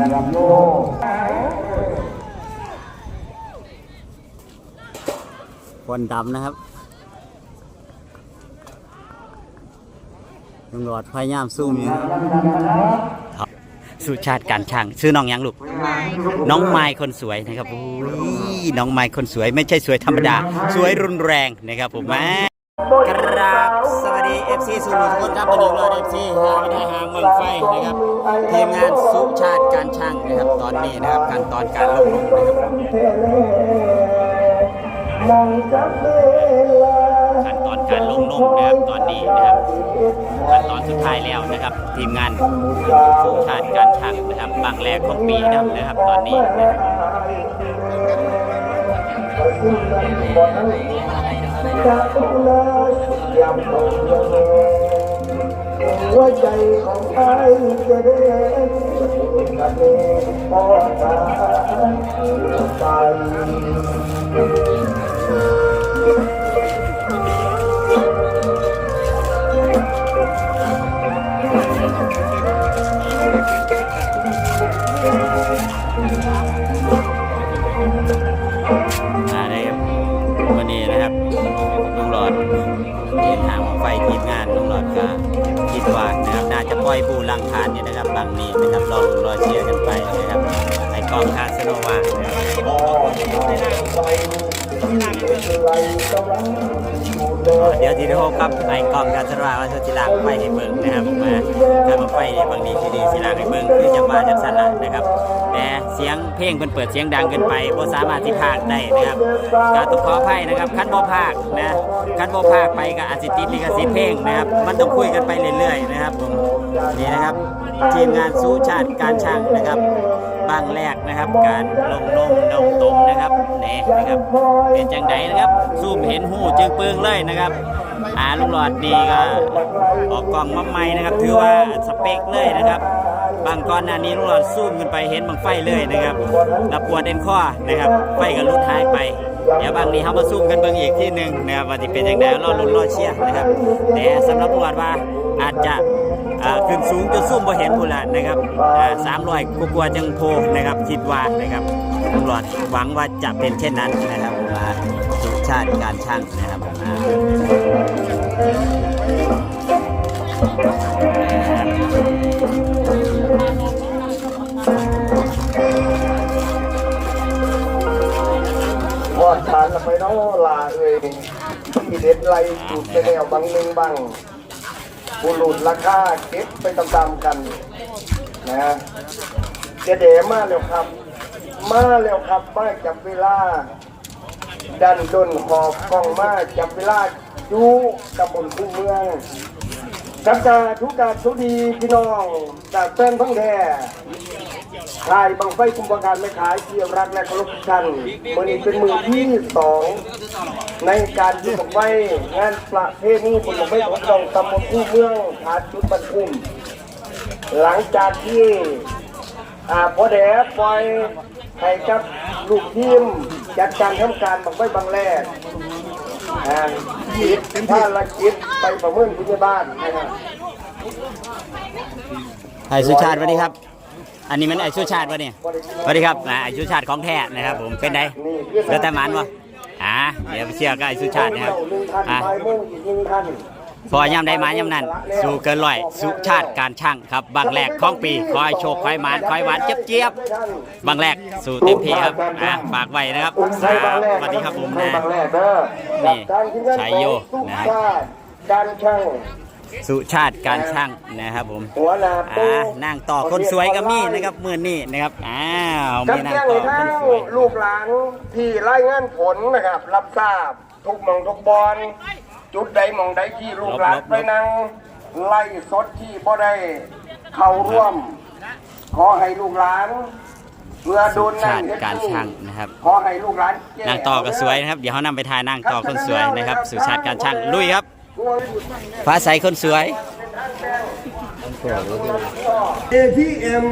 นะครับโยควันดำนะครับตำรวจพยายามซูมอยู่ครับสุชาติการช่างชื่อน้องหยังลูก น้องไม้คนสวยนะครับโอ้ยน้องไม้คนสวยไม่ใช่สวยธรรมดา สวยรุนแรงนะครับผมแม่ กราบสวัสดี FC สุรุทุกคนครับวันนี้เราเอฟซีหาไม่ได้หางเมืองไฟนะครับทีมงานสุชาติการช่างนะครับ ตอนนี้นะครับขั้นตอนการลงนมนะครับขั้นตอนการลงนมนะครับตอนนี้นะครับขั้นตอนสุดท้ายแล้วนะครับ ทีมงานสุชาติการช่างนะครับบางแรกของปีนะครับนะครับ ตอนนี้นะครับหัวใจของไอ้จะได้กันเองพอตาไป รอลุ้นรอเชียร์กันไปนะครับไอกองคาสโนวาเดี๋ยวทีเดียวครับไอกองคาสโนวาว่าจะลางไปให้เบิ่งนะครับมาถ้ามาไปเนี่ยบางทีทีเดีสิลางให้เบิ่งคือจังหวะจังสันละนะครับ แต่เสียงเพลงเพิ่นเปิดเสียงดังเกินไปบ่สามารถที่พากได้นะครับก็ต้องขออภัยนะครับคันบ่พากนะคันบ่พากไปก็อาจสิติดลิขสิทธิ์เพลงนะครับ มันต้องคุยกันไปเรื่อยๆนะครับผมนี่นะครับทีมงานสู้ชาติการช่างนะครับบ้างแรกนะครับ การลงนมนมตมนะครับนี่นะครับ เป็นจังไดนะครับซูมเห็นหูจึงปึงเลยนะครับอาลุงหลอดนี่ก็ออกกล้องมาใหม่นะครับ ถือว่าสเปคเลยนะครับ บางก่อนหน้านี้ลุงหลอดซูมขึ้นไปเห็นบางไฟเลยนะครับแล้วปวดเอ็นข้อนะครับ ไฟก็ลุดหายไป เดี๋ยวบางนี้เขามาซูมกันเบิ่งอีกที่หนึ่งนะครับว่าจะเป็นอย่างไรรอดลุ้นรอดเชียร์นะครับ แต่สำหรับลุงหลอดว่าอาจจะขึ้นสูงจนซูมบ่เห็นพูนละนะครับสามร้อยกลัวจังโพนะครับคิดว่านะครับลุงหลอดหวังว่าจะเป็นเช่นนั้นนะครับมาสุชาติการช่างนะครับอ่า อดฐานละไปน้องลาเอ้ยที่เด็ดไรจุดไปแนวบางหนึ่งบางบุรุษราคาเก็บไปตามๆกันนะเจเดมาแล้วครับ มาแล้วครับมาจับเวลา ดันดนหอบกล้องมาจับเวลาอยู่ตำบลคู่เมืองกับกาทุกการทุดีพี่น้องจากแฟนพังแท้ ขายบังไฟคุมประการไม่ขายเกี่ยวรักและเคารพทุกท่านมือนี้เป็นมือที่สองในการที่บังไฟงานประเพณีบุญบังไฟของตำบลคู่เมืองผาจุดบรรทุมหลังจากที่อ่าพอแดดปล่อยให้กับลูกทีมจัดการทำการบังไฟบางแรกอ่าจิตภารกิจไปประเมินผู้ใหญ่บ้านนะครับไอสุชาติสวัสดีครับ อันนี้มันไอสุชาติวะเนี่ยสวัสดีครับไอสุชาติของแท้นะครับ ผมเป็นไงเรือแต่มันวะอ่าเดี๋ยวไปเชื่อกับไอสุชาตินะครับอ่าไปเมืองอีกหนึ่งท่านพอย่ำได้มาย่ำนั้นสู่เกินร้อยสุชาติการช่างครับบางแรกของปีคอยโชคคอยหมานคอยหวานเจี๊ยบเจี๊ยบานบางแรกสู่เต็มที่ครับอะฝากไว้นะครับสวัสดีครับผมนะนี่กับการที่งานชัยโยนะครับการช่าง สุชาติการช่างนะครับผมหัวหน้าอ่าตู้นั่งต่อคนสวยก็มีนะครับมือนี่นะครับอ้าวกับมีนั่งแจ้งต่อให้คทั้นงสวยลูกหลานที่รายงานผลนะครับ รับทราบทุกหมองทุกบอลจุดใดหมองใดที่ลูกหลานไปนั่งไล่สดที่บ่ได้เข้าร่วม ขอให้ลูกหลานเมื่อโดสุนนั่ชานติการช่างนะครับขอให้ลูกหลานแก้นั่งต่อก็สวยนะครับ เดี๋ยวเขานำไปถ่ายนั่งต่อคนสวยนะครับ สุชาติการช่างลุยครับ ฟ้าใสคนสวยเอพีเอม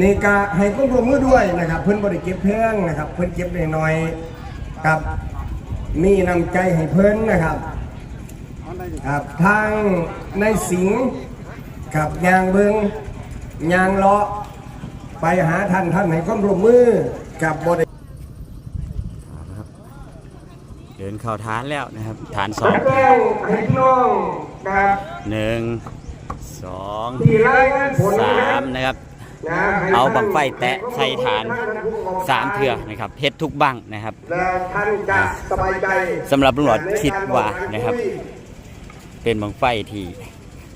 นี่กะให้ความร่วมมือด้วยนะครับ เพิ่นบริเก็บแพงนะครับ เพิ่นเก็บน้อยๆกับมีนำใจให้เพิ่นนะครับครับทางในสิงห์กับยางเบิงยางเลาะไปหาท่านท่านไหนก็ร่วมมือกับบริ เดิ นเข้าฐานแล้วนะครับ ฐานสองแจ้งให้พี่น้องนะครับหนึ่งสองที่รายงานผลสานะครัมบนะครับนะให้เอาท่นบังไฟแตะใส่ฐานสามเถื่อนะครับเฮ็ดทุกบังนะครับแล้วท่านจะสบายใจสำหรับลุงหลอดคิดว่านะครับ เป็นบังไฟที่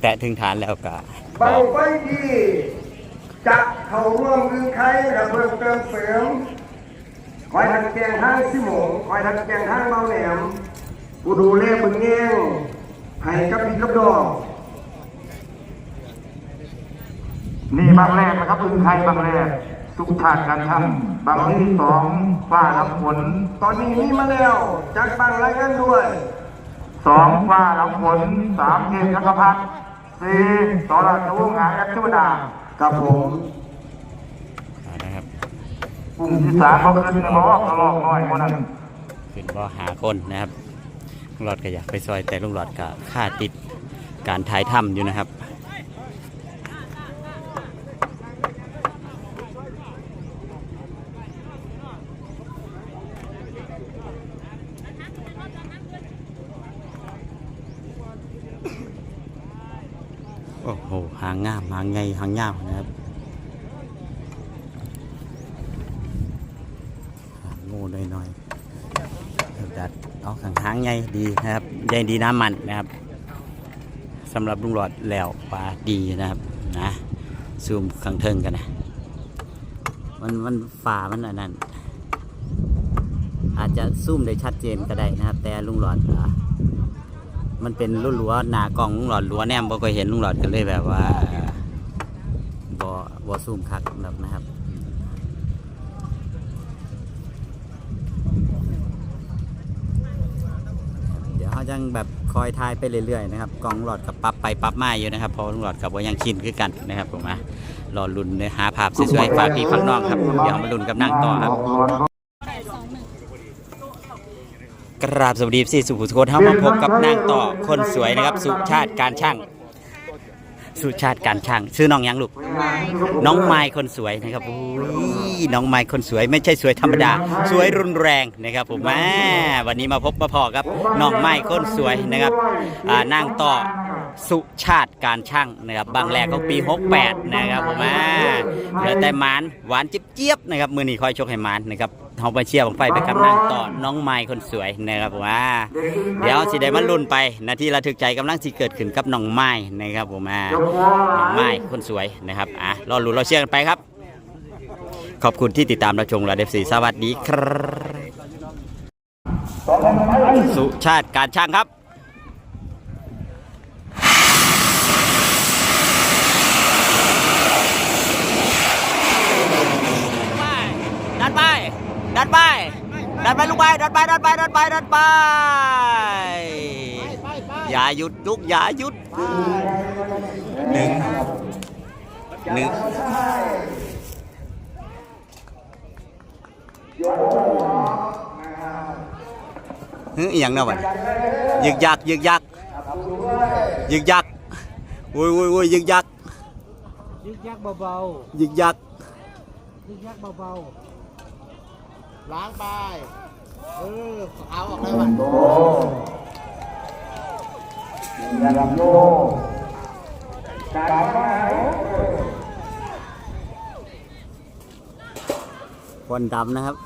แตะถึงฐานแล้วก็บางไฟที่จะเข้าร่วมคือใครนะครับเพิ่มเติมเสริม คอยทันแกงทางสิโมงคอยทันแกงทางเบาแหลมผู้ดูแลบึงเงี้ยงให้กับพี่กับดอกนี่บางแรกนะครับพึ่งไทยบางแรกสุขชาติการทำบางที่สองฟ้ารับฝนตอนนี้มีมาแล้วจากบางรายงานด้วยสองฟ้ารับฝนสามเทพจักรพรรดิสี่ตอราชวงศ์งานแอคทิวดากับผม กลุ่มที่สามก็ขึ้นล้อกระลอกน้อยคนนั้นขึ้นบ่หาคนนะครับลุงหลอดก็อยากไปซอยแต่ลุงหลอดก็ค่าติดการถ่ายถ้ำอยู่นะครับโอ้โห หางงาม หางไงหางงามนะครับหางงูน้อยๆดัดเอาขังหาง ใหญ่ดีนะครับใหญ่ดีน้ำมันนะครับสำหรับลุงหลอดแล้วปลาดีนะครับนะซูมขังเทิงกันนะมันมันฝ่ามันอันนั้น อาจจะซูมได้ชัดเจนก็ได้นะครับ แต่ลุงหลอดอะมันเป็นรุ่นรัวหนากล่องลุงหลอดรัวแนมบ่เคยเห็นลุงหลอดก็เลยแบบว่าบ่บ่ซูมคักแบบนะครับ เดี๋ ยังแบบคอยทายไปเรื่อยๆนะครับกองหลอดกับปั๊บไปปั๊บมาอยู่นะครับเพอลุงหลอดกับว่ายังชินคือกันนะครับผมนะรอลุ้นเนื้อหาภาพสวยๆฝากพี่ฝากน้องครับเดี๋ยวมาลุ้นกับนั่งต่อครับกราบสวัสดีสี่สุขุมสุขเข้ามาพบกับนางต่อคนสวยนะครับ สุชาติการช่าง สุชาติการช่างชื่อน้องยังลูก น้องไม้คนสวยนะครับอุ้ยน้องไม้คนสวยไม่ใช่สวยธรรมดา สวยรุนแรงนะครับผมแม่วันนี้มาพบมาพอครับน้องไม้คนสวยนะครับอ่านางต่อสุชาติการช่างนะครับบางแรกของปี 68 นะครับผมแม่เหลือแต่หมานหวานเจี๊ยบๆนะครับมือนี้คอยชกให้หมานนะครับ เขาไปเชียร์บังไฟไปกับนางต่อน้องไม้คนสวยนะครับผมอ่า เดี๋ยวสิได้มาลุ้นไปนาทีระทึกใจกำลังสิเกิดขึ้นกับน้องไม้นะครับผมอ่าน้องไม้คนสวยนะครับอะรอลุ้นรอเชื่อกันไปครับ ขอบคุณที่ติดตามรับชมเราเดฟซีสวัสดีครับ สุชาติการช่างครับ ดันไป ดันไป ดันไปลูกไปดันไปดันไปดันไปดันไปอย่าหยุดลูกอย่าหยุดหนึ่งหนึ่งเฮ้ยอหย่างนั้นวะยึกยักยึกยักยึกยักโอ้ยโอ้ยโอ้ยยึกยักยึกยักเบายึกยักๆยึกยักเบาๆล้างไป เออเอาออกเลยว่ะยังโยการมาควันดำนะครับ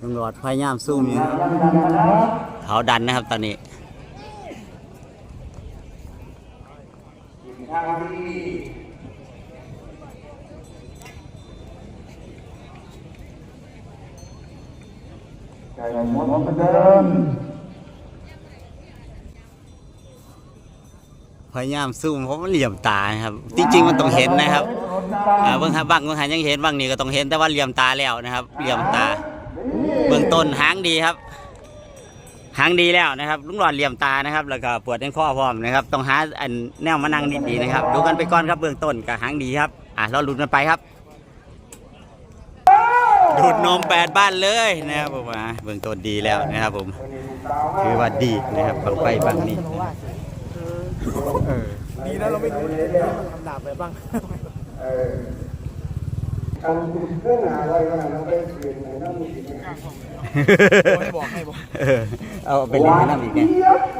ตำรวจพยายามซุ่มอยู่เขาดันนะครับตอนนี้ ใจหมดเหมือนเดิมพยายามซูมเพราะมันเหลี่ยมตาครับ จริง ๆ มันต้องเห็นนะครับอ่าเบื้องหาบังเบื้องหันยังเห็นบางนี่ก็ต้องเห็นแต่ว่าเหลี่ยมตาแล้วนะครับ เหลี่ยมตา เบื้องต้นหางดีครับหางดีแล้วนะครับลุงหลอดเหลี่ยมตานะครับ แล้วก็ปวดในข้อพร้อมนะครับ ต้องหาอันแนวมานั่งดีๆนะครับ ดูกันไปก่อนครับเบื้องต้นกับหางดีครับ อะเราลุ้นกันไปครับ ดูดนมแปดบ้านเลยนะครับผมอะเบื้องต้นดีแล้วนะครับผมถือว่าดีนะครับบังไฟบังนี้ว่าเออดีนะเราไม่รู้มันทำดาบอะไรบ้างเออทำเครื่องอะไรกันเราไปเปลี่ยนไหนนั่นมีไหมให้บอกให้บอกเออเอาไปเล่นให้น้ำอีกเนี่ย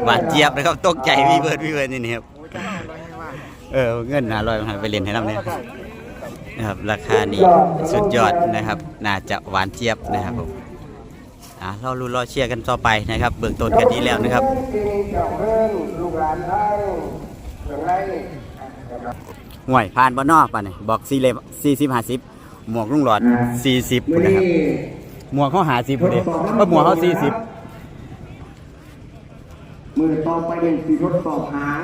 หวานเจี๊ยบนะครับตกใจพี่เบิร์ดพี่เบิร์ดนี่นี่ครับโอ้ยจ้างอะไรให้ว่าเออเงินหาลอยมาไปเล่นให้น้ำเนี่ย นะครับราคานี้สุดยอดนะครับ น่าจะหวานเจี๊ยบนะครับผมอะเรารู้รอเชียร์กันต่อไปนะครับ เบื้องต้นกันดีแล้วนะครับเจ้าเพื่อนลูกหลานทั้งอย่างไรห่วยผ่านบ่นอกป่ะเนี่ยบอกสี่เลสี่สิบห้าสิบหมวกลุงหลอดสี่สิบมือนะครับนี้หมวกเขาหาสิบเลยเพราะหมวกเขาสี่สิบมือต่อไปหนึ่งสี่ทดสอบหาง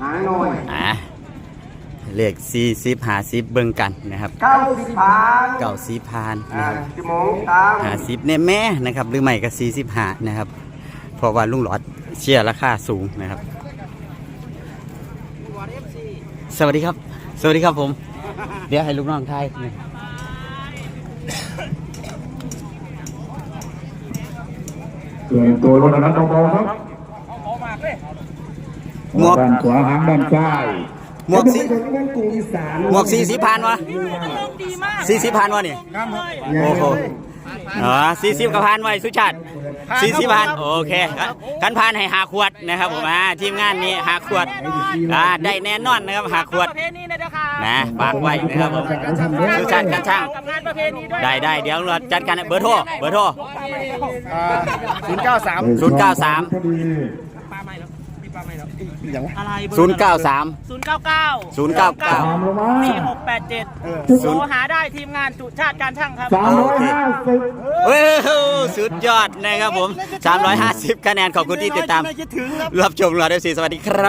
หางหน่อยอะ เลขสี่สิบห้าสิบเบิ่งกันนะครับเก้าสิบหางเก่าสีพานอ่านะครับชั่วโมงตามห้าสิบแน่แม่นะครับหรือไม่ก็สี่สิบห้านะครับ เพราะว่าลุงหลอดเชียร์ราคาสูงนะครับ สวัสดีครับ สวัสดีครับผม เดี๋ยวให้ลูกน้องทายหน่อยเกินตัวรถนั้นเบาๆครับหมวกด้านขวาหางด้านซ้าย หมวกสีหมวกสี่สิบพันวะสี่สิบพันวะนี่โอ้โหอ๋อสี่สิบกับพันไว้สุชาติสี่สิบพันโอเคกันพันให้หาขวดนะครับผมอ่าทีมงานนี้หาขวดอ่าได้แน่นอนนะครับหาขวดประเพณีนะเจ้าค่ะนะฝากไว้นะครับผมสุชาติกันช่างกับงานประเพณีด้วยได้ได้เดี๋ยวเราจัดการเบอร์โทรเบอร์โทรศูนย์เก้าสามศูนย์เก้าสามพ อดีปลาใหม่แล้วมีปลาใหม่แล้วอะไรเบอร์ศูนย์เก้าสาม ศูนย์เก้าเก้าศูนย์เก้าเก้าตามลงมาสี่หกแปดเจ็ดโทรหาได้ทีมงานจุชาติการช่างครับ สามร้อยห้าสิบเว้ยสุดยอดนะครับผม 350 คะแนนขอบคุณที่ติดตามรับชมเราด้วยสิสวัสดีครับ